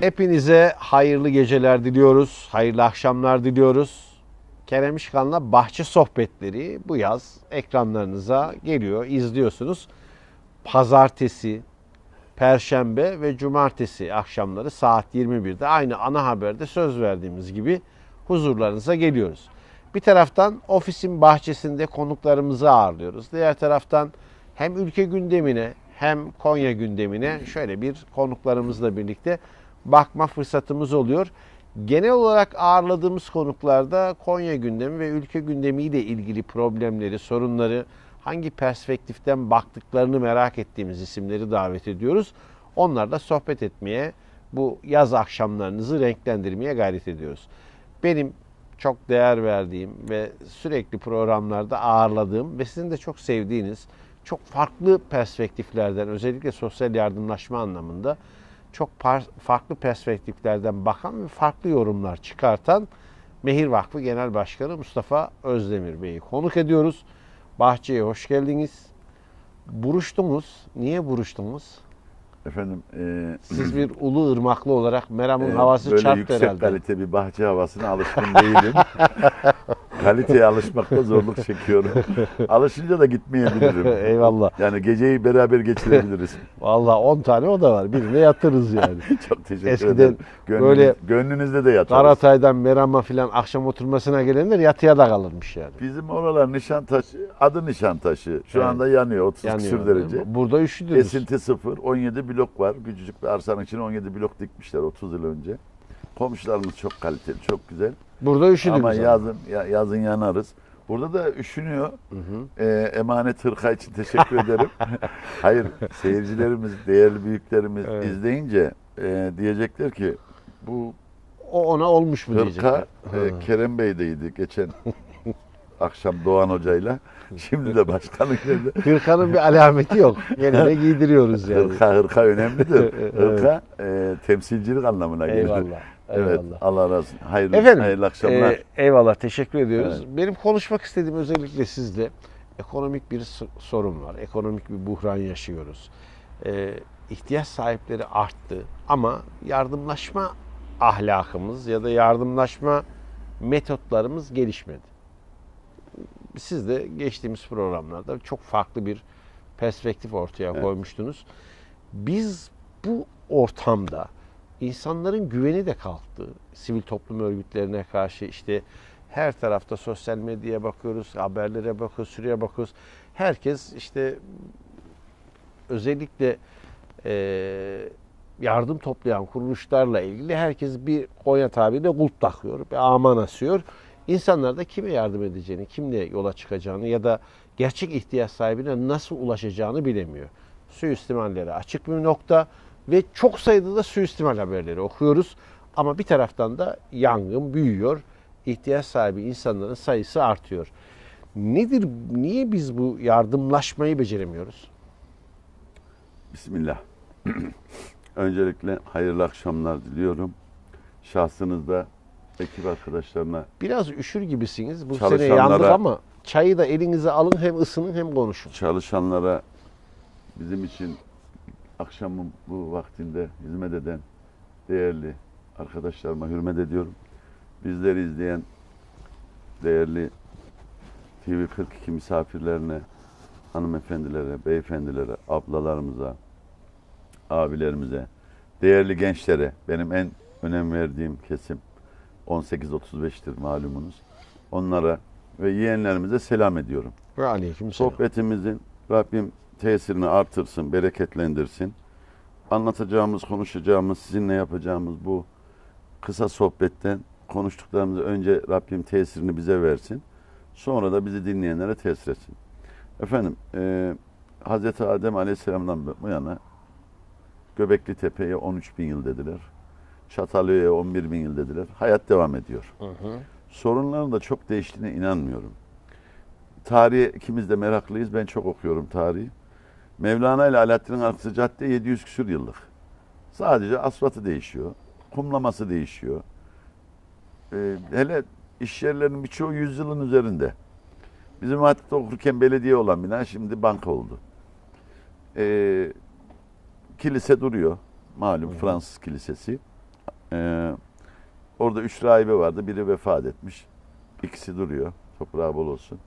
Hepinize hayırlı geceler diliyoruz, hayırlı akşamlar diliyoruz. Kerem İşkan'la Bahçe Sohbetleri bu yaz ekranlarınıza geliyor, izliyorsunuz. Pazartesi, Perşembe ve Cumartesi akşamları saat 21'de aynı ana haberde söz verdiğimiz gibi huzurlarınıza geliyoruz. Bir taraftan ofisin bahçesinde konuklarımızı ağırlıyoruz. Diğer taraftan hem ülke gündemine hem Konya gündemine şöyle bir konuklarımızla birlikte bakma fırsatımız oluyor. Genel olarak ağırladığımız konuklarda Konya gündemi ve ülke gündemiyle ilgili problemleri, sorunları hangi perspektiften baktıklarını merak ettiğimiz isimleri davet ediyoruz. Onlarla sohbet etmeye, bu yaz akşamlarınızı renklendirmeye gayret ediyoruz. Benim çok değer verdiğim ve sürekli programlarda ağırladığım ve sizin de çok sevdiğiniz çok farklı perspektiflerden özellikle sosyal yardımlaşma anlamında çok farklı perspektiflerden bakan ve farklı yorumlar çıkartan Mehir Vakfı Genel Başkanı Mustafa Özdemir Bey'i konuk ediyoruz. Bahçeye hoş geldiniz. Buruştunuz. Niye buruştunuz? Efendim e, Siz bir ulu ırmaklı olarak Meram'ın e, havası böyle çarptı yüksek herhalde. kalite bir bahçe havasına alışkın değilim. Kaliteye alışmakta zorluk çekiyorum. Alışınca da gitmeyebilirim. Eyvallah. Yani geceyi beraber geçirebiliriz. Vallahi 10 tane o da var. Birine yatırız yani. Çok teşekkür Eskiden ederim. Gönlünüz, böyle gönlünüzde de yatarız. Karatay'dan Meram'a filan akşam oturmasına gelenler yatıya da kalırmış yani. Bizim oralar Nişantaşı, adı Nişantaşı. Şu Evet. anda yanıyor 30 Yanıyor. küsür derece. Burada üşüdünüz. Esinti sıfır, 17 blok var. Küçücük bir arsanın içine 17 blok dikmişler 30 yıl önce. Komşularımız çok kaliteli, çok güzel. Burada üşüdünüz. Ama yazın ya- yazın yanarız. Burada da üşünüyor. Ee, emanet hırka için teşekkür ederim. Hayır, seyircilerimiz, değerli büyüklerimiz Evet. izleyince e, diyecekler ki bu O ona olmuş mu hırka e, Kerem Bey'deydi geçen akşam Doğan Hoca'yla. Şimdi de başkanın yerinde. Hırkanın bir alameti yok. Yine de giydiriyoruz yani. Hırka hırka önemlidir. Evet. Hırka e, temsilcilik anlamına gelir. Eyvallah. Evet, Eyvallah. Allah razı olsun. Hayırlı, Efendim, hayırlı akşamlar. e, eyvallah, teşekkür ediyoruz. Benim konuşmak istediğim özellikle sizle ekonomik bir sorun var. Ekonomik bir buhran yaşıyoruz. E, ihtiyaç sahipleri arttı ama yardımlaşma ahlakımız ya da yardımlaşma metotlarımız gelişmedi. Siz de geçtiğimiz programlarda çok farklı bir perspektif ortaya Evet. koymuştunuz. Biz bu ortamda insanların güveni de kalktı. Sivil toplum örgütlerine karşı işte her tarafta sosyal medyaya bakıyoruz, haberlere bakıyoruz, şuraya bakıyoruz. Herkes işte özellikle eee, yardım toplayan kuruluşlarla ilgili herkes bir Konya tabiriyle kulp takıyor, bir aman asıyor. İnsanlar da kime yardım edeceğini, kimle yola çıkacağını ya da gerçek ihtiyaç sahibine nasıl ulaşacağını bilemiyor. Suistimallere açık bir nokta ve çok sayıda da suistimal haberleri okuyoruz. Ama bir taraftan da yangın büyüyor. ihtiyaç sahibi insanların sayısı artıyor. Nedir, niye biz bu yardımlaşmayı beceremiyoruz? Bismillah. Öncelikle hayırlı akşamlar diliyorum. Şahsınızda ekip arkadaşlarına Biraz üşür gibisiniz. Bu sene yandık ama çayı da elinize alın hem ısının hem konuşun. çalışanlara bizim için akşamın bu vaktinde hizmet eden değerli arkadaşlarıma hürmet ediyorum. Bizleri izleyen değerli TV 42 misafirlerine, hanımefendilere, beyefendilere, ablalarımıza, abilerimize, değerli gençlere, benim en önem verdiğim kesim 18-35'tir malumunuz. Onlara ve yeğenlerimize selam ediyorum. Ve aleyküm selam. Sohbetimizin Rabbim tesirini artırsın, bereketlendirsin. Anlatacağımız, konuşacağımız, sizinle yapacağımız bu kısa sohbetten konuştuklarımızı önce Rabbim tesirini bize versin. Sonra da bizi dinleyenlere tesir etsin. Efendim, e, Hz. Adem Aleyhisselam'dan bu yana Göbekli Tepe'ye 13 bin yıl dediler. Çatalhöyük'e 11 bin yıl dediler. Hayat devam ediyor. Hı hı. Sorunların da çok değiştiğine inanmıyorum. Tarihe ikimiz de meraklıyız. Ben çok okuyorum tarihi. Mevlana ile Alaaddin'in Arksi Cadde 700 küsür yıllık. Sadece asfaltı değişiyor. Kumlaması değişiyor. Ee, hele iş yerlerinin birçoğu 100 yılın üzerinde. Bizim hatta okurken belediye olan bina şimdi banka oldu. Ee, kilise duruyor. Malum Fransız kilisesi. Ee, orada üç rahibe vardı. Biri vefat etmiş. İkisi duruyor. Toprağı bol olsun.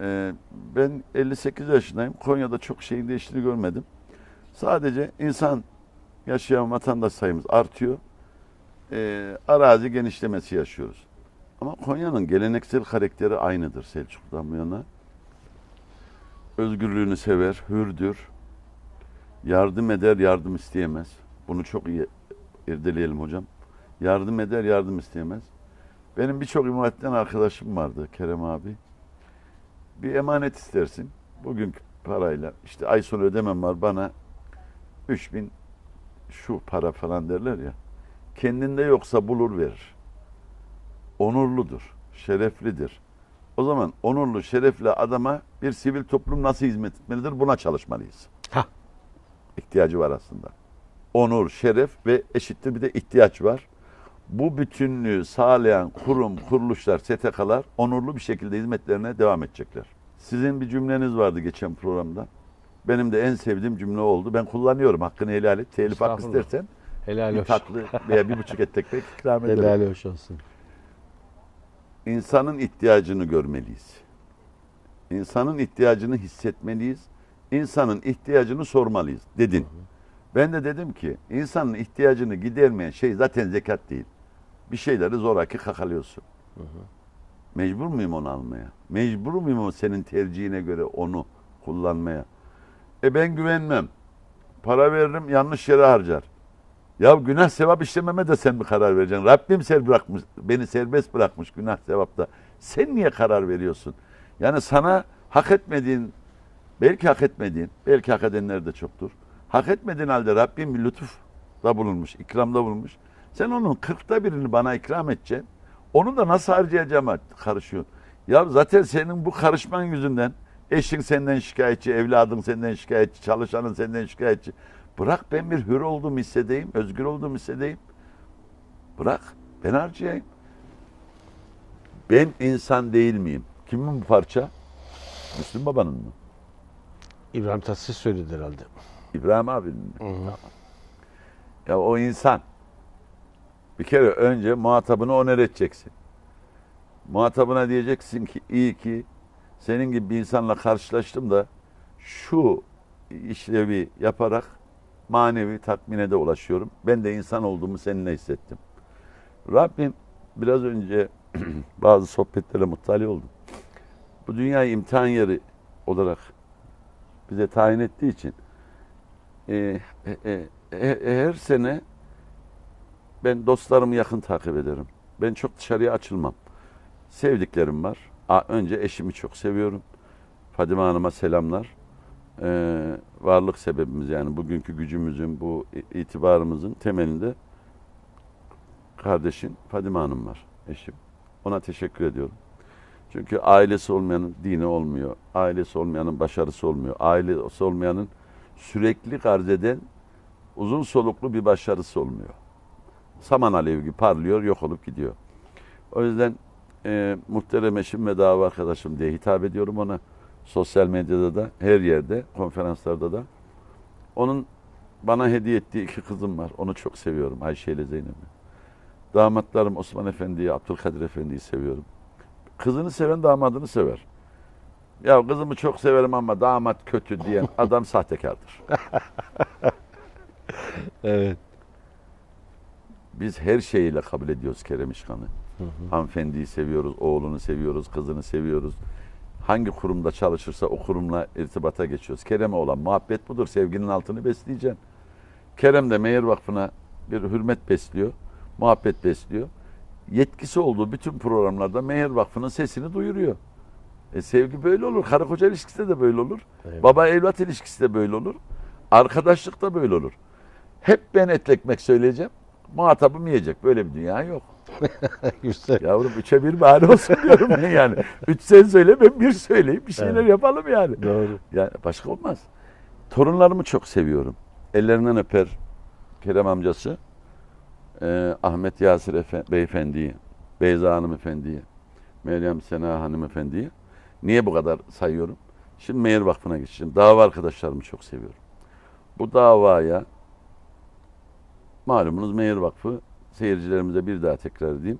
Ee, ben 58 yaşındayım. Konya'da çok şeyin değiştiğini görmedim. Sadece insan yaşayan vatandaş sayımız artıyor. Ee, arazi genişlemesi yaşıyoruz. Ama Konya'nın geleneksel karakteri aynıdır Selçuk'tan bu yana. Özgürlüğünü sever, hürdür. Yardım eder, yardım isteyemez. Bunu çok iyi irdeleyelim hocam. Yardım eder, yardım isteyemez. Benim birçok imanetten arkadaşım vardı Kerem abi. Bir emanet istersin. Bugünkü parayla işte ay sonu ödemem var bana 3000 şu para falan derler ya. Kendinde yoksa bulur verir. Onurludur, şereflidir. O zaman onurlu, şerefli adama bir sivil toplum nasıl hizmet etmelidir? Buna çalışmalıyız. Hah. İhtiyacı var aslında. Onur, şeref ve eşittir bir de ihtiyaç var. Bu bütünlüğü sağlayan kurum, kuruluşlar, STK'lar onurlu bir şekilde hizmetlerine devam edecekler. Sizin bir cümleniz vardı geçen programda. Benim de en sevdiğim cümle oldu. Ben kullanıyorum. Hakkını helal et. Telif hakkı istersen Helal bir hoş. tatlı veya bir buçuk et ekmek ikram ederim. Helal hoş olsun. İnsanın ihtiyacını görmeliyiz. İnsanın ihtiyacını hissetmeliyiz. İnsanın ihtiyacını sormalıyız dedin. Ben de dedim ki insanın ihtiyacını gidermeyen şey zaten zekat değil. Bir şeyleri zoraki kakalıyorsun. Mecbur muyum onu almaya? Mecbur muyum o senin tercihine göre onu kullanmaya? E ben güvenmem. Para veririm yanlış yere harcar. Ya günah sevap işlememe de sen mi karar vereceksin? Rabbim ser bırakmış, beni serbest bırakmış günah sevapta. Sen niye karar veriyorsun? Yani sana hak etmediğin, belki hak etmediğin, belki hak edenler de çoktur. Hak etmediğin halde Rabbim bir lütuf da bulunmuş, ikramda bulunmuş. Sen onun kırkta birini bana ikram edeceksin. Onu da nasıl harcayacağıma karışıyorsun. Ya zaten senin bu karışman yüzünden eşin senden şikayetçi, evladın senden şikayetçi, çalışanın senden şikayetçi. Bırak ben bir hür olduğumu hissedeyim, özgür olduğumu hissedeyim. Bırak ben harcayayım. Ben insan değil miyim? Kimin bu parça? Müslüm Baba'nın mı? İbrahim Tatlıses söyledi herhalde. İbrahim abinin mi? Ya o insan. Bir kere önce muhatabını oner edeceksin. Muhatabına diyeceksin ki iyi ki senin gibi bir insanla karşılaştım da şu işlevi yaparak manevi tatmine de ulaşıyorum. Ben de insan olduğumu seninle hissettim. Rabbim biraz önce bazı sohbetlere muttali oldum. Bu dünyayı imtihan yeri olarak bize tayin ettiği için e, e, e, her sene ben dostlarımı yakın takip ederim. Ben çok dışarıya açılmam. Sevdiklerim var. Önce eşimi çok seviyorum. Fadime Hanım'a selamlar. Ee, varlık sebebimiz yani bugünkü gücümüzün, bu itibarımızın temelinde kardeşin Fadime Hanım var, eşim. Ona teşekkür ediyorum. Çünkü ailesi olmayanın dini olmuyor. Ailesi olmayanın başarısı olmuyor. Ailesi olmayanın sürekli arz eden uzun soluklu bir başarısı olmuyor. Saman alevi gibi parlıyor, yok olup gidiyor. O yüzden e, muhterem eşim ve dava arkadaşım diye hitap ediyorum ona. Sosyal medyada da, her yerde, konferanslarda da. Onun bana hediye ettiği iki kızım var. Onu çok seviyorum, Ayşe ile Zeynep'i. Damatlarım Osman Efendi'yi, Abdülkadir Efendi'yi seviyorum. Kızını seven damadını sever. Ya kızımı çok severim ama damat kötü diyen adam sahtekardır. Evet. Biz her şeyiyle kabul ediyoruz Kerem İşkan'ı. Hanımefendiyi seviyoruz, oğlunu seviyoruz, kızını seviyoruz. Hangi kurumda çalışırsa o kurumla irtibata geçiyoruz. Kerem'e olan muhabbet budur. Sevginin altını besleyeceksin. Kerem de Meyer Vakfı'na bir hürmet besliyor, muhabbet besliyor. Yetkisi olduğu bütün programlarda Meyer Vakfı'nın sesini duyuruyor. E sevgi böyle olur. Karı koca ilişkisi de böyle olur. Eyvallah. Baba evlat ilişkisi de böyle olur. Arkadaşlık da böyle olur. Hep ben etli ekmek söyleyeceğim. Muhatabım yiyecek. Böyle bir dünya yok. Güzel. Yavrum üçe bir bahane olsun diyorum ben yani. Üç sen söyle ben bir söyleyeyim. Bir şeyler Evet. yapalım yani. Doğru. Yani başka olmaz. Torunlarımı çok seviyorum. Ellerinden öper Kerem amcası. Ee, Ahmet Yasir Efe, Beyefendi'yi, Beyza Hanım Efendi'yi, Meryem Sena Hanım Efendi'yi. Niye bu kadar sayıyorum? Şimdi Meyer Vakfı'na geçeceğim. Dava arkadaşlarımı çok seviyorum. Bu davaya malumunuz Meyir Vakfı seyircilerimize bir daha tekrar edeyim.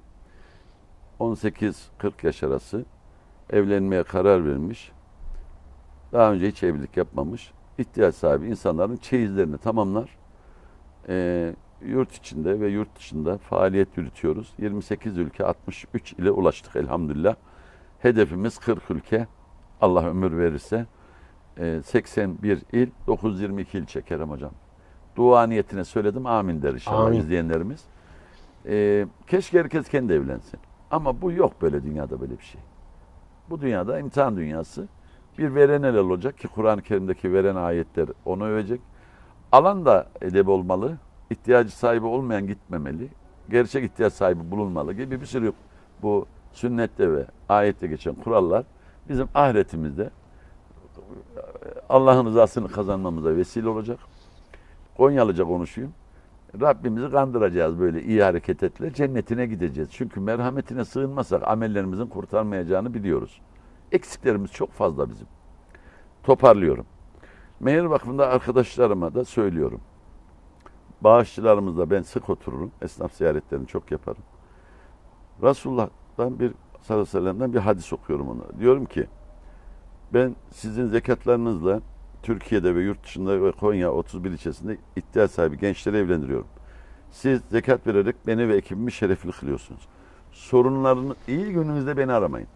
18-40 yaş arası evlenmeye karar vermiş. Daha önce hiç evlilik yapmamış. ihtiyaç sahibi insanların çeyizlerini tamamlar. Ee, yurt içinde ve yurt dışında faaliyet yürütüyoruz. 28 ülke 63 ile ulaştık elhamdülillah. Hedefimiz 40 ülke. Allah ömür verirse. Ee, 81 il, 922 ilçe Kerem Hocam. Dua niyetine söyledim. Amin der inşallah Amin. izleyenlerimiz. Ee, keşke herkes kendi evlensin. Ama bu yok böyle dünyada böyle bir şey. Bu dünyada imtihan dünyası. Bir veren el olacak ki Kur'an-ı Kerim'deki veren ayetler onu övecek. Alan da edep olmalı. İhtiyacı sahibi olmayan gitmemeli. Gerçek ihtiyaç sahibi bulunmalı gibi bir sürü bu sünnette ve ayette geçen kurallar bizim ahiretimizde Allah'ın rızasını kazanmamıza vesile olacak. Konyalıca konuşayım. Rabbimizi kandıracağız böyle iyi hareket etle. Cennetine gideceğiz. Çünkü merhametine sığınmasak amellerimizin kurtarmayacağını biliyoruz. Eksiklerimiz çok fazla bizim. Toparlıyorum. Meyir Vakfı'nda arkadaşlarıma da söylüyorum. Bağışçılarımızla ben sık otururum. Esnaf ziyaretlerini çok yaparım. Resulullah'tan bir sallallahu aleyhi ve sellem'den bir hadis okuyorum ona. Diyorum ki ben sizin zekatlarınızla Türkiye'de ve yurt dışında ve Konya 31 ilçesinde ihtiyaç sahibi gençleri evlendiriyorum. Siz zekat vererek beni ve ekibimi şerefli kılıyorsunuz. Sorunlarını iyi gününüzde beni aramayın.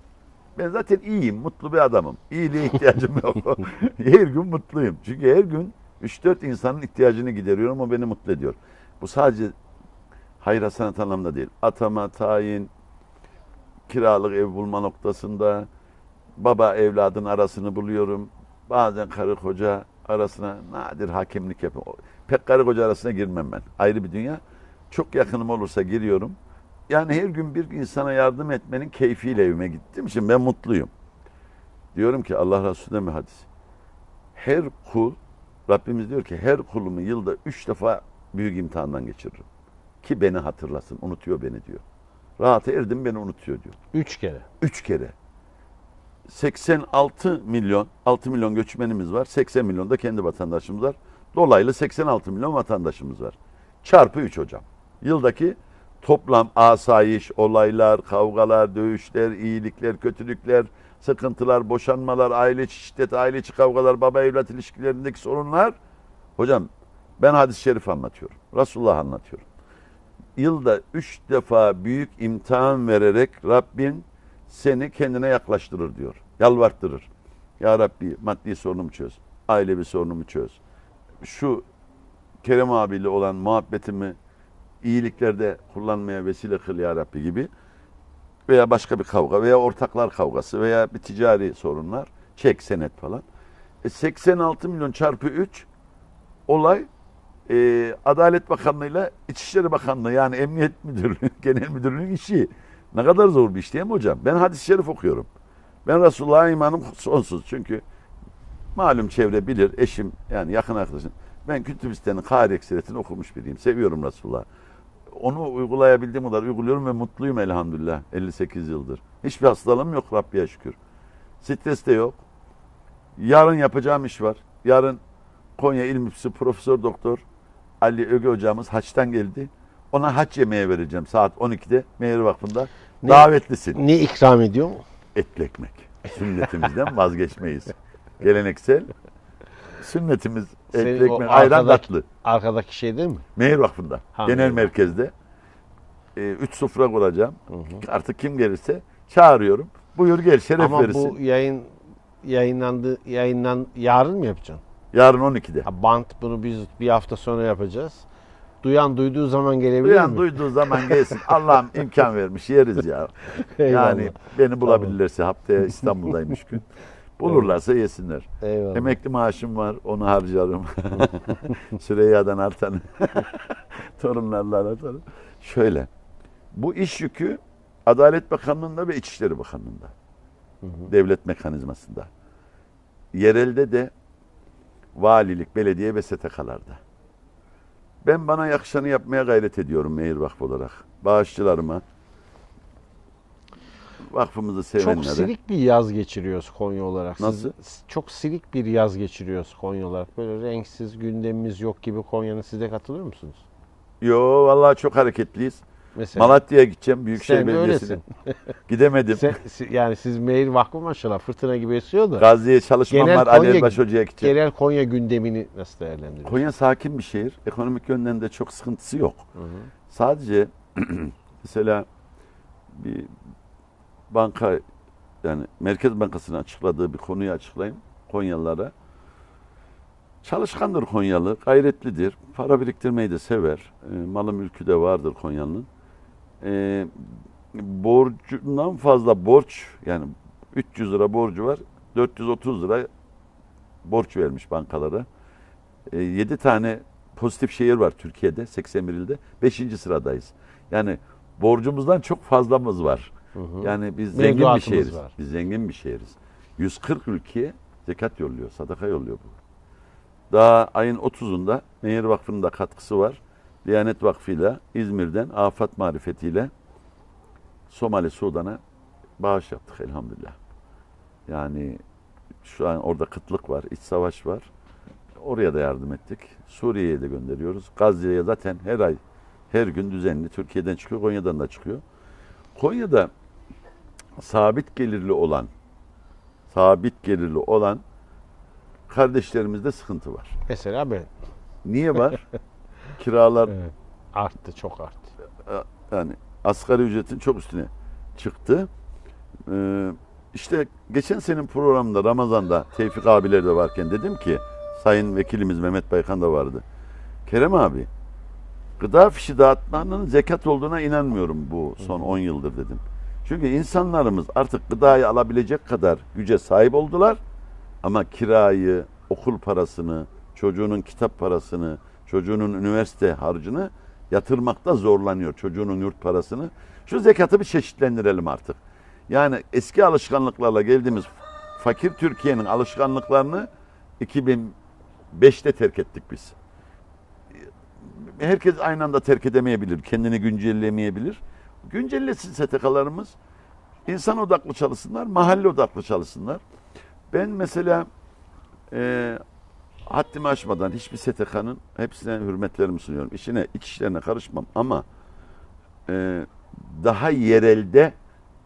Ben zaten iyiyim, mutlu bir adamım. İyiliğe ihtiyacım yok. her gün mutluyum. Çünkü her gün 3-4 insanın ihtiyacını gideriyorum. O beni mutlu ediyor. Bu sadece hayır hasenat anlamda değil. Atama, tayin, kiralık ev bulma noktasında, baba evladın arasını buluyorum. Bazen karı koca arasına nadir hakemlik yapıyorum. Pek karı koca arasına girmem ben. Ayrı bir dünya. Çok yakınım olursa giriyorum. Yani her gün bir insana yardım etmenin keyfiyle evime gittiğim için ben mutluyum. Diyorum ki Allah Resulü'ne mi hadis? Her kul, Rabbimiz diyor ki her kulumu yılda üç defa büyük imtihandan geçiririm. Ki beni hatırlasın, unutuyor beni diyor. Rahata erdim beni unutuyor diyor. Üç kere. Üç kere. 86 milyon, 6 milyon göçmenimiz var. 80 milyon da kendi vatandaşımız var. Dolaylı 86 milyon vatandaşımız var. Çarpı 3 hocam. Yıldaki toplam asayiş, olaylar, kavgalar, dövüşler, iyilikler, kötülükler, sıkıntılar, boşanmalar, aile içi şiddet, aile içi kavgalar, baba evlat ilişkilerindeki sorunlar. Hocam ben hadis-i şerif anlatıyorum. Resulullah anlatıyorum. Yılda üç defa büyük imtihan vererek Rabbin seni kendine yaklaştırır diyor. Yalvarttırır. Ya Rabbi maddi sorunumu çöz. Ailevi sorunumu çöz. Şu Kerem abiyle olan muhabbetimi iyiliklerde kullanmaya vesile kıl ya Rabbi gibi veya başka bir kavga veya ortaklar kavgası veya bir ticari sorunlar çek senet falan. E 86 milyon çarpı 3 olay e, Adalet Bakanlığı'yla İçişleri Bakanlığı yani Emniyet Müdürlüğü, Genel Müdürlüğü'nün işi. Ne kadar zor bir iş değil mi hocam? Ben hadis-i şerif okuyorum. Ben Resulullah'a imanım sonsuz. Çünkü malum çevre bilir, eşim yani yakın arkadaşım. Ben kütüb istenin kari ekseretini okumuş biriyim. Seviyorum Resulullah. Onu uygulayabildiğim kadar uyguluyorum ve mutluyum elhamdülillah 58 yıldır. Hiçbir hastalığım yok Rabbiye şükür. Stres de yok. Yarın yapacağım iş var. Yarın Konya İl Müftüsü Profesör Doktor Ali Öge hocamız haçtan geldi. Ona haç yemeğe vereceğim saat 12'de Meyir Vakfı'nda. Ne? Davetlisin. Ne ikram ediyor mu? Etli ekmek. Sünnetimizden vazgeçmeyiz. Geleneksel sünnetimiz etli Senin o ekmek, ayran arkadaki- tatlı. Arkadaki şey değil mi? Meyir Vakfı'nda. Ha, genel Meyir Vakfı. merkezde. Ee, üç sofra kuracağım. Artık kim gelirse çağırıyorum. Buyur gel şeref Ama verirsin. bu yayın yayınlandı yayınlan yarın mı yapacaksın? Yarın 12'de. Ha, bant bunu biz bir hafta sonra yapacağız. Duyan duyduğu zaman gelebilir Duyan mi? duyduğu zaman gelsin. Allah'ım imkan vermiş yeriz ya. Eyvallah. Yani beni bulabilirlerse haftaya İstanbul'dayım üç gün. Bulurlarsa yesinler. Eyvallah. Emekli maaşım var onu harcarım. Süreyya'dan artan torunlarla artarım. Şöyle bu iş yükü Adalet Bakanlığı'nda ve İçişleri Bakanlığı'nda. Devlet mekanizmasında. Yerelde de valilik, belediye ve STK'larda. Ben bana yakışanı yapmaya gayret ediyorum Meyir Vakfı olarak. Bağışçılarıma, vakfımızı sevenlere. Çok silik bir yaz geçiriyoruz Konya olarak. Siz- Nasıl? çok silik bir yaz geçiriyoruz Konya olarak. Böyle renksiz gündemimiz yok gibi Konya'nın siz de katılıyor musunuz? Yo vallahi çok hareketliyiz. Mesela. Malatya'ya gideceğim Büyükşehir Sen de Belediyesi'ne. öylesin. Gidemedim. Sen- si- yani siz Meyil Vakfı maşallah fırtına gibi esiyor da. Gazi'ye çalışmam Genel var. Ali Konya- Hoca'ya gideceğim. Genel Konya gündemini nasıl değerlendiriyorsun? Konya sakin bir şehir. Ekonomik yönden de çok sıkıntısı yok. Hı hı. Sadece mesela bir banka yani Merkez Bankası'nın açıkladığı bir konuyu açıklayayım Konyalılara. Çalışkandır Konyalı, gayretlidir. Para biriktirmeyi de sever. E, malı mülkü de vardır Konyalı'nın. E, borcundan fazla borç yani 300 lira borcu var. 430 lira borç vermiş bankalara. 7 tane pozitif şehir var Türkiye'de 81 ilde. 5. sıradayız. Yani borcumuzdan çok fazlamız var. Hı hı. Yani biz zengin bir şehiriz. var. Biz zengin bir şehiriz. 140 ülkeye zekat yolluyor, sadaka yolluyor bu. Daha ayın 30'unda Nehir Vakfı'nın da katkısı var. Diyanet Vakfı'yla İzmir'den afat marifetiyle Somali Sudan'a bağış yaptık elhamdülillah. Yani şu an orada kıtlık var, iç savaş var. Oraya da yardım ettik. Suriye'ye de gönderiyoruz. Gazze'ye zaten her ay, her gün düzenli Türkiye'den çıkıyor, Konya'dan da çıkıyor. Konya'da sabit gelirli olan, sabit gelirli olan kardeşlerimizde sıkıntı var. Mesela ben. Niye var? Kiralar Evet. Arttı, çok arttı. yani asgari ücretin çok üstüne çıktı. Ee, işte geçen senin programda Ramazan'da Tevfik abiler de varken dedim ki Sayın Vekilimiz Mehmet Baykan da vardı. Kerem abi gıda fişi dağıtmanın zekat olduğuna inanmıyorum bu son 10 yıldır dedim. Çünkü insanlarımız artık gıdayı alabilecek kadar güce sahip oldular ama kirayı, okul parasını, çocuğunun kitap parasını, çocuğunun üniversite harcını yatırmakta zorlanıyor. Çocuğunun yurt parasını. Şu zekatı bir çeşitlendirelim artık. Yani eski alışkanlıklarla geldiğimiz fakir Türkiye'nin alışkanlıklarını 2005'te terk ettik biz. Herkes aynı anda terk edemeyebilir, kendini güncelleyemeyebilir. Güncellesin STK'larımız. İnsan odaklı çalışsınlar, mahalle odaklı çalışsınlar. Ben mesela e, haddimi aşmadan hiçbir STK'nın hepsine hürmetlerimi sunuyorum. İşine, iç işlerine karışmam ama e, daha yerelde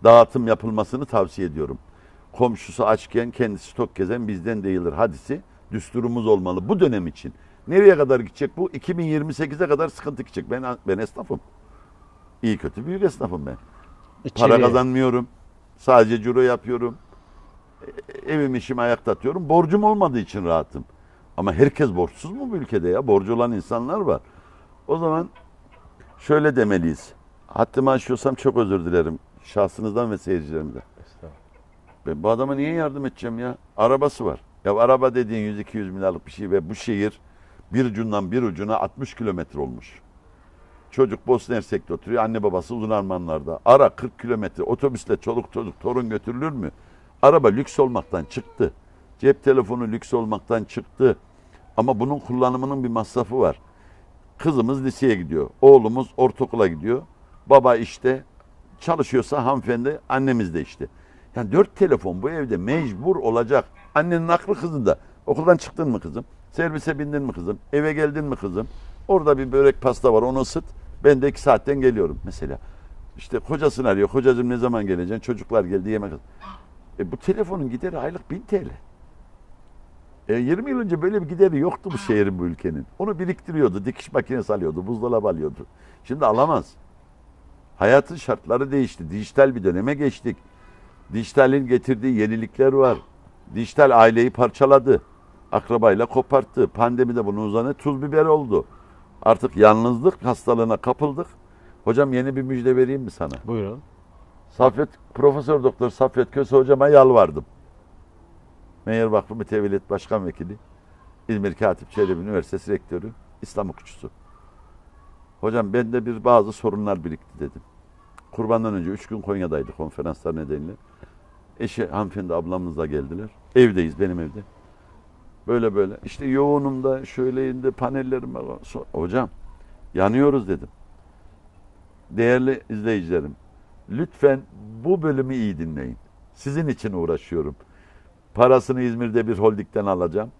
dağıtım yapılmasını tavsiye ediyorum. Komşusu açken kendisi tok gezen bizden değildir hadisi düsturumuz olmalı bu dönem için. Nereye kadar gidecek bu? 2028'e kadar sıkıntı gidecek. Ben ben esnafım. İyi kötü büyük esnafım ben. Para İçeriye. kazanmıyorum. Sadece ciro yapıyorum. E- Evim işimi ayakta atıyorum. Borcum olmadığı için rahatım. Ama herkes borçsuz mu bu ülkede ya? Borcu olan insanlar var. O zaman şöyle demeliyiz. Haddimi aşıyorsam çok özür dilerim. Şahsınızdan ve seyircilerimden. Ben bu adama niye yardım edeceğim ya? Arabası var. Ya araba dediğin 100-200 milyarlık bir şey ve bu şehir bir ucundan bir ucuna 60 kilometre olmuş. Çocuk Bosna Hersek'te oturuyor. Anne babası uzun armanlarda. Ara 40 kilometre. Otobüsle çoluk çocuk torun götürülür mü? Araba lüks olmaktan çıktı. Cep telefonu lüks olmaktan çıktı. Ama bunun kullanımının bir masrafı var. Kızımız liseye gidiyor. Oğlumuz ortaokula gidiyor. Baba işte çalışıyorsa hanımefendi annemiz de işte. Yani dört telefon bu evde mecbur olacak. Annenin aklı kızında. Okuldan çıktın mı kızım? Servise bindin mi kızım? Eve geldin mi kızım? Orada bir börek pasta var onu ısıt. Ben de iki saatten geliyorum mesela. İşte kocasını arıyor. Kocacığım ne zaman geleceksin? Çocuklar geldi yemek. E bu telefonun gideri aylık 1000 TL. E 20 yıl önce böyle bir gideri yoktu bu şehrin bu ülkenin. Onu biriktiriyordu. Dikiş makinesi alıyordu. Buzdolabı alıyordu. Şimdi alamaz. Hayatın şartları değişti. Dijital bir döneme geçtik. Dijitalin getirdiği yenilikler var. Dijital aileyi parçaladı. Akrabayla koparttı. Pandemide bunun uzanı tuz biber oldu. Artık yalnızlık hastalığına kapıldık. Hocam yeni bir müjde vereyim mi sana? Buyurun. Saffet, Profesör Doktor Saffet Köse hocama yalvardım. Meğer Vakfı Mütevellit Başkan Vekili, İzmir Katip Çelebi Üniversitesi Rektörü, İslam hukukçusu. Hocam bende bir bazı sorunlar birikti dedim. Kurbandan önce üç gün Konya'daydı konferanslar nedeniyle. Eşi hanımefendi ablamızla geldiler. Evdeyiz benim evde. Böyle böyle. İşte yoğunum da şöyleyim de panellerim var. Hocam yanıyoruz dedim. Değerli izleyicilerim, lütfen bu bölümü iyi dinleyin. Sizin için uğraşıyorum. Parasını İzmir'de bir holdingden alacağım.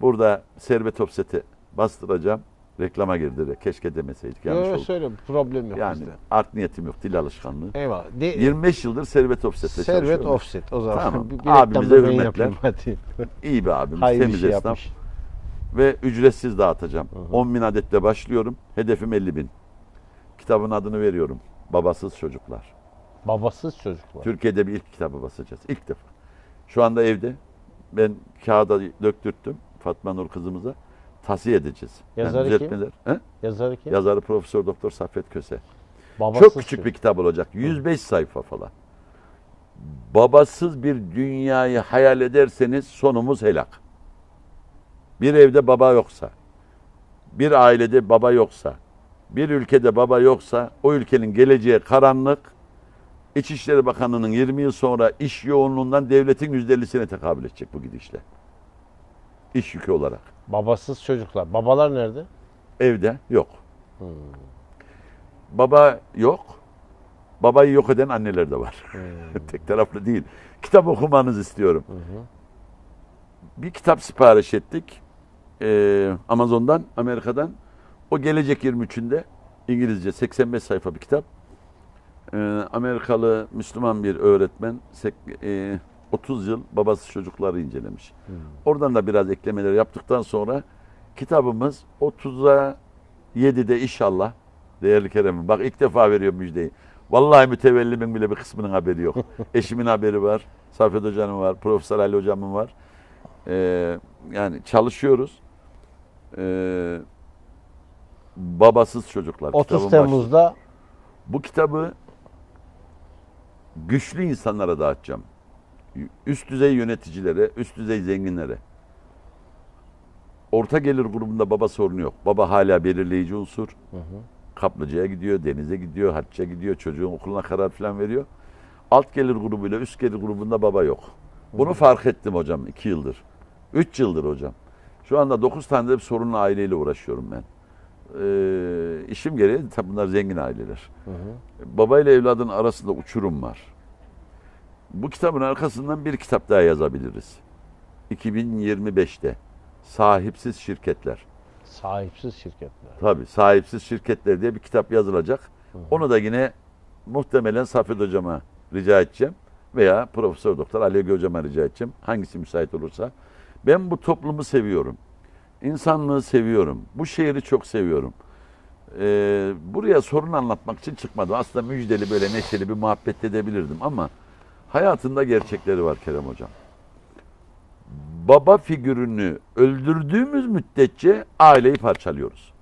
Burada servet offset'e bastıracağım Reklama girdi. Keşke demeseydik. Yanlış Yok oldu. söyle problem yok Yani bizde. art niyetim yok. Dil alışkanlığı. Eyvallah. De, 25 yıldır Servet Offset'te Servet çalışıyorum. offset o zaman. Tamam. bir, bir Abimize hürmetler. İyi bir abimiz. Hayırlı temiz şey esnaf. yapmış. Ve ücretsiz dağıtacağım. Hı hı. 10 bin adetle başlıyorum. Hedefim 50 bin. Kitabın adını veriyorum. Babasız Çocuklar. Babasız çocuklar. Türkiye'de bir ilk kitabı basacağız. İlk defa. Şu anda evde. Ben kağıda döktürttüm Fatma Nur kızımıza. Tavsiye edeceğiz. Yazarı kim? düzeltmeler- He? Yazarı kim? Yazarı Profesör Doktor Saffet Köse. Babasız Çok küçük çocuk. bir kitap olacak. 105 sayfa falan. Babasız bir dünyayı hayal ederseniz sonumuz helak. Bir evde baba yoksa, bir ailede baba yoksa, bir ülkede baba yoksa o ülkenin geleceği karanlık. İçişleri Bakanı'nın 20 yıl sonra iş yoğunluğundan devletin %50'sine tekabül edecek bu gidişle. İş yükü olarak. Babasız çocuklar. Babalar nerede? Evde yok. Baba yok. Babayı yok eden anneler de var. Tek taraflı değil. Kitap okumanızı istiyorum. Bir kitap sipariş ettik. Ee, Amazon'dan, Amerika'dan. O gelecek 23'ünde İngilizce 85 sayfa bir kitap. Ee, Amerikalı Müslüman bir öğretmen sek- e, 30 yıl babası çocukları incelemiş. Oradan da biraz eklemeler yaptıktan sonra kitabımız 30'a 7'de inşallah değerli Kerem'im. Bak ilk defa veriyorum müjdeyi. Vallahi mütevellimin bile bir kısmının haberi yok. Eşimin haberi var. Safet Hoca'nın var. Profesör Ali Hocam'ın var. Ee, yani çalışıyoruz. Ee, babasız çocuklar. 30 kitabın başı. Temmuz'da Bu kitabı güçlü insanlara dağıtacağım. Üst düzey yöneticilere, üst düzey zenginlere. Orta gelir grubunda baba sorunu yok. Baba hala belirleyici unsur. Kaplıcaya gidiyor, denize gidiyor, hacca gidiyor, çocuğun okuluna karar falan veriyor. Alt gelir grubuyla üst gelir grubunda baba yok. Bunu fark ettim hocam iki yıldır. Üç yıldır hocam. Şu anda dokuz tane de bir sorunlu aileyle uğraşıyorum ben. Ee, işim gereği tabii bunlar zengin aileler. Baba ile evladın arasında uçurum var. Bu kitabın arkasından bir kitap daha yazabiliriz. 2025'te. Sahipsiz şirketler. sahipsiz şirketler. Tabii sahipsiz şirketler diye bir kitap yazılacak. Onu da yine muhtemelen Safet Hocama rica edeceğim. Veya Profesör Doktor Ali Hocama rica edeceğim. Hangisi müsait olursa. Ben bu toplumu seviyorum. İnsanlığı seviyorum. Bu şehri çok seviyorum. Ee, buraya sorun anlatmak için çıkmadım. Aslında müjdeli böyle neşeli bir muhabbet edebilirdim ama hayatında gerçekleri var Kerem Hocam. Baba figürünü öldürdüğümüz müddetçe aileyi parçalıyoruz.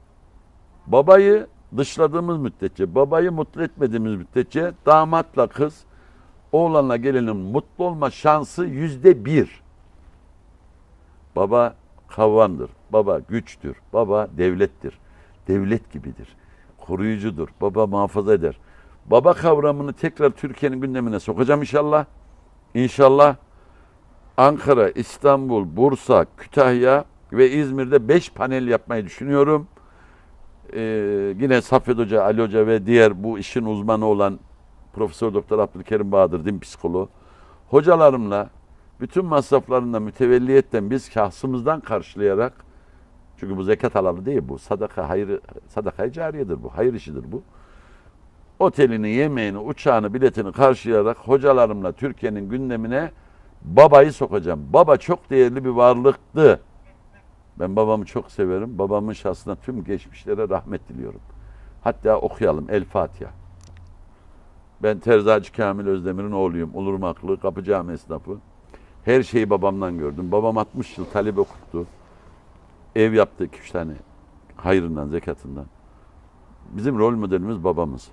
Babayı dışladığımız müddetçe, babayı mutlu etmediğimiz müddetçe damatla kız, oğlanla gelinin mutlu olma şansı yüzde bir. Baba kavvandır, baba güçtür, baba devlettir, devlet gibidir, koruyucudur, baba muhafaza eder. Baba kavramını tekrar Türkiye'nin gündemine sokacağım inşallah. İnşallah Ankara, İstanbul, Bursa, Kütahya ve İzmir'de 5 panel yapmayı düşünüyorum. Ee, yine Saffet Hoca, Ali Hoca ve diğer bu işin uzmanı olan Profesör Doktor Abdülkerim Bahadır, din psikoloğu hocalarımla bütün masraflarını da mütevelliyetten biz şahsımızdan karşılayarak çünkü bu zekat alanı değil bu. Sadaka hayır sadaka cariyedir bu. Hayır işidir bu. Otelini, yemeğini, uçağını, biletini karşılayarak hocalarımla Türkiye'nin gündemine babayı sokacağım. Baba çok değerli bir varlıktı. Ben babamı çok severim. Babamın şahsına tüm geçmişlere rahmet diliyorum. Hatta okuyalım El Fatiha. Ben Terzacı Kamil Özdemir'in oğluyum. Ulurmaklı, Kapı Cami esnafı. Her şeyi babamdan gördüm. Babam 60 yıl talebe okuttu. Ev yaptı üç tane. Hayrından, zekatından. Bizim rol modelimiz babamız.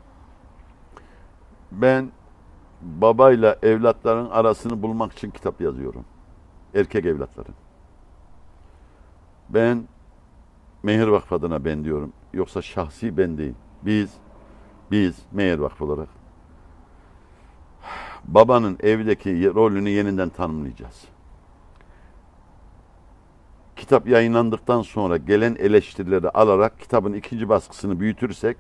Ben babayla evlatların arasını bulmak için kitap yazıyorum. Erkek evlatların. Ben Mehir Vakfı adına ben diyorum. Yoksa şahsi ben değil. Biz, biz Mehir Vakfı olarak babanın evdeki rolünü yeniden tanımlayacağız. Kitap yayınlandıktan sonra gelen eleştirileri alarak kitabın ikinci baskısını büyütürsek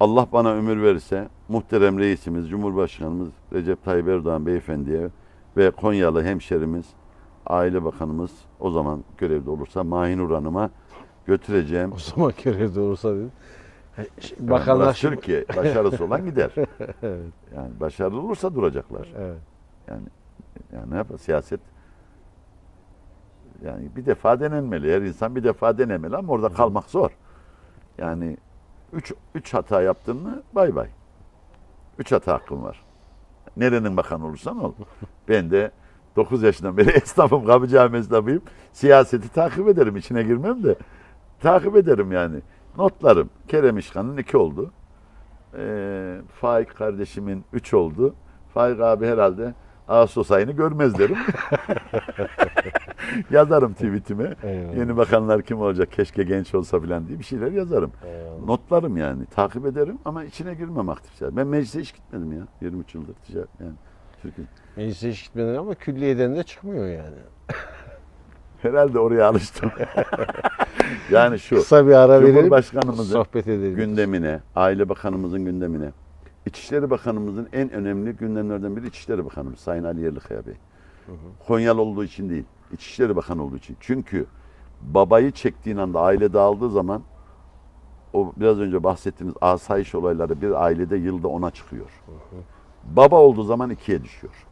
Allah bana ömür verirse muhterem reisimiz, Cumhurbaşkanımız Recep Tayyip Erdoğan beyefendiye ve Konyalı hemşerimiz, Aile Bakanımız o zaman görevde olursa Mahinur Hanım'a götüreceğim. O zaman görev doğrusa dedin. E, ş- Yani Bakanlar şimdi... Türkiye. Başarısı olan gider. Evet, Yani başarılı olursa duracaklar. evet. Yani yani ne yapar siyaset yani bir defa denenmeli. Her insan bir defa denemeli ama orada kalmak zor. Yani üç, üç hata yaptın mı bay bay. Üç hata hakkın var. Nerenin bakan olursan ol. Ben de 9 yaşından beri esnafım, kapıcağım esnafıyım. Siyaseti takip ederim. içine girmem de. Takip ederim yani. Notlarım. Kerem İşkan'ın iki oldu. Ee, Faik kardeşimin üç oldu. Faik abi herhalde Ağustos ayını görmez derim. yazarım tweetime. Eyvallah. Yeni bakanlar kim olacak keşke genç olsa filan diye bir şeyler yazarım. Eyvallah. Notlarım yani takip ederim ama içine girmem aktif siyaset. Ben meclise hiç gitmedim ya 23 yıldır ticaret yani. Türkiye. Meclise hiç gitmeden ama külliyeden de çıkmıyor yani. Herhalde oraya alıştım. yani şu Kısa bir ara verelim. Cumhurbaşkanımızın Sohbet edelim. gündemine, Aile Bakanımızın gündemine, İçişleri Bakanımızın en önemli gündemlerden biri İçişleri Bakanımız Sayın Ali Yerlikaya Bey. Konyalı olduğu için değil, İçişleri Bakanı olduğu için. Çünkü babayı çektiğin anda aile dağıldığı zaman o biraz önce bahsettiğiniz asayiş olayları bir ailede yılda ona çıkıyor. Baba olduğu zaman ikiye düşüyor.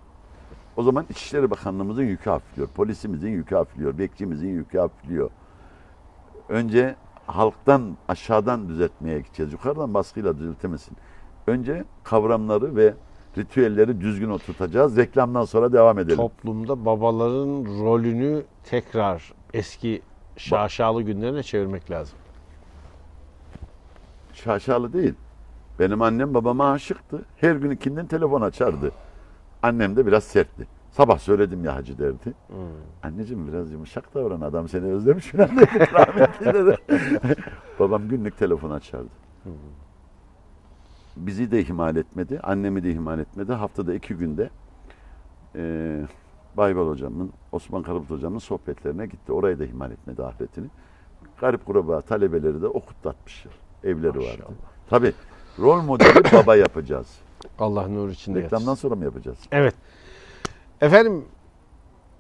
O zaman İçişleri Bakanlığımızın yükü hafifliyor, polisimizin yükü hafifliyor, bekçimizin yükü hafifliyor. Önce halktan aşağıdan düzeltmeye gideceğiz. Yukarıdan baskıyla düzeltemezsin. Önce kavramları ve ritüelleri düzgün oturtacağız. Reklamdan sonra devam edelim. Toplumda babaların rolünü tekrar eski şaşalı günlerine çevirmek lazım. Şaşalı değil. Benim annem babama aşıktı. Her gün ikinden telefon açardı. Annem de biraz sertti. Sabah söyledim ya hacı derdi. Anneciğim biraz yumuşak davran adam seni özlemiş falan dedi. Rahmetli dedi. Babam günlük telefon açardı. Bizi de ihmal etmedi. Annemi de ihmal etmedi. Haftada iki günde eee Baybal hocamın, Osman Karabut hocamın sohbetlerine gitti. Orayı da ihmal etmedi ahiretini. Garip kuraba talebeleri de okutlatmış. Evleri vardı. Maşallah. Tabii rol modeli baba yapacağız. Allah nur içinde Reklamdan yatsın. sonra mı yapacağız? Evet. Efendim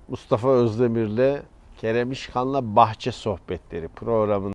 Mustafa Özdemir'le Kerem İşkan'la Bahçe Sohbetleri programında